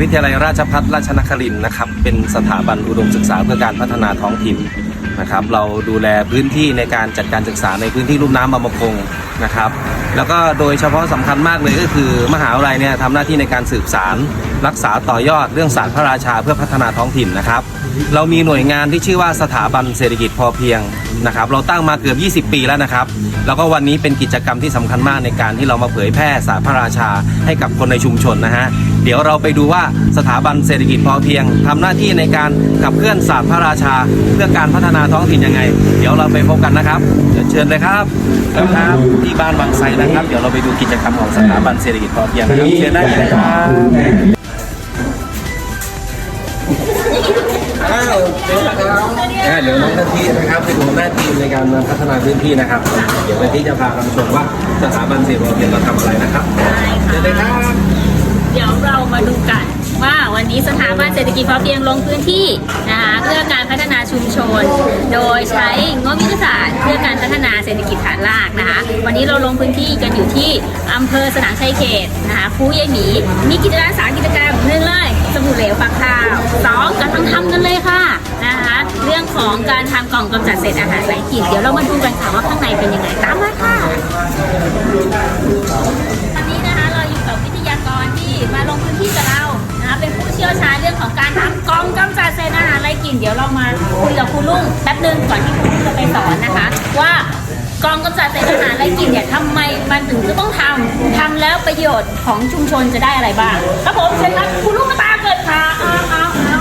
วิทยาลัยราชภัฏราชนครินทร์นะครับ เป็นสถาบันอุดมศึกษาเพื่อการพัฒนาท้องถิ่นนะครับ เราดูแลพื้นที่ในการจัดการศึกษาในพื้นที่ลุ่มน้ำบางประกงนะครับ แล้วก็โดยเฉพาะสำคัญมากเลยก็คือ มหาวิทยาลัยเนี่ยทำหน้าที่ในการสืบสาร รักษาต่อยอดเรื่องศาสตร์พระราชาเพื่อพัฒนาท้องถิ่นนะครับ เรามีหน่วยงานที่ชื่อว่าสถาบันเศรษฐกิจพอเพียงนะครับ เราตั้งมาเกือบ 20 ปีแล้วนะครับ แล้วก็วันนี้เป็นกิจกรรมที่สำคัญมากในการที่เรามาเผยแพร่ศาสตร์พระราชาให้กับคนในชุมชนนะฮะเดี๋ยวเราไปดูว่าสถาบันเศรษฐกิจพอเพียงทำหน้าที่ในการขับเคลื่อนศาสตร์พระราชา เพื่อการพัฒนาท้องถิ่นยังไง เดี๋ยวเราไปพบกันนะครับเดี๋ยวเชิญเลยครับครับที่บ้านบางไทรนะครับ เดี๋ยวเราไปดูกิจกรรมของสถาบันเศรษฐกิจพอเพียงนะครับเชิญได้เลยครับอ้าวเดี๋ยวนะครับอ่าเดี๋ยวน้องนาทีนะครับเป็นหัวหน้าทีมในการมาพัฒนาพื้นที่นะครับ เดี๋ยวนาทีจะพาคำชมว่าสถาบันเสรีพอเพียงเราทำอะไรนะครับได้ค่ะเดี๋ยวเลยครับเดี๋ยวเรามาดูกัน ว่าวันนี้สถาบันเศรษฐกิจพอเพียงลงพื้นที่นะคะเพื่อการพัฒนาชุมชน โดยใช้งบยุทธศาสตร์เพื่อการพัฒนาเศรษฐกิจฐานรากนะคะ วันนี้เราลงพื้นที่กันอยู่ที่อำเภอสนามชัยเขตนะคะคูยายหมี มีกิจการสามกิจกรรมหนึ่งเลยสบู่เหลวปักข้าวสองกำลังทำกันเลยค่ะนะคะเรื่องของการทำกล่องกำจัดเศษอาหารไร้กลิ่นเดี๋ยวเรามาดูกันค่ะว่าข้างในเป็นยังไงตามมาค่ะ เดี๋ยวเรามาคุยกับครูลุงแป๊บนึงก่อนที่ครูลุงจะไปสอนนะคะ ว่ากองกำจัดเศษอาหารไรกลิ่นเนี่ยทำไมมันถึงจะต้องทำทำแล้วประโยชน์ของชุมชนจะได้อะไรบ้างครับผมเชิญครับครูลุงตาเกิดค่ะเอาเอาเอา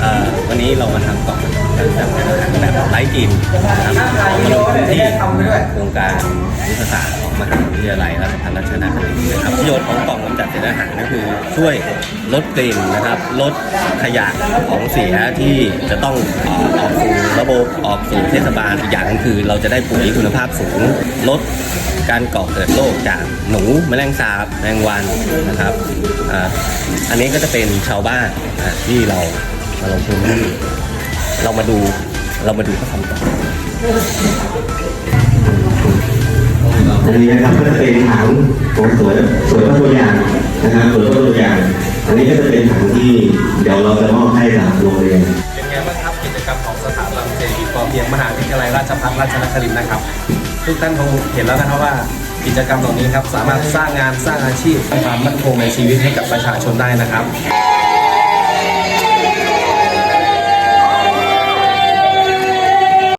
เอ่อวันนี้เรามาทำกล่องการจัดอาหารแบบไร้กลิ่นนะครับ ที่โครงการยุทธศาสตร์ของมหาวิทยาลัยราชภัฏราชนครินทร์นะครับประโยชน์ของกล่องกำจัดเศษอาหารก็คือช่วยลดกลิ่นนะครับลดขยะของเสียที่จะต้องเอ่อออกสู่ระบบออกสู่เทศบาลอีกอย่างหนึงคือเราจะได้ปุ๋ยคุณภาพสูง ลดการก่อเกิดโรคจากหนูแมลงสาบแมลงวันนะครับอ่าอันนี้ก็จะเป็นชาวบ้านอะที่เรามาลงพื้นที่ เรามาดู เรามาดูเขาทำต่ออันนี้นะครับก็จะเป็นถังของสวยสวยตัวอย่างนะครับสวยตัวอย่าง อันนี้ก็จะเป็นถังที่เดี๋ยวเราจะมอบให้กับโรงเรียนเป็นไงบ้างครับกิจกรรมของสถาบันเศรษฐกิจพอเพียงมหาวิทยาลัยราชภัฏราชนครินทร์นะครับ ทุกท่านคงเห็นแล้วนะครับว่ากิจกรรมเหล่านี้ครับสามารถสร้างงานสร้างอาชีพสร้างความมั่นคงในชีวิตให้กับประชาชนได้นะครับ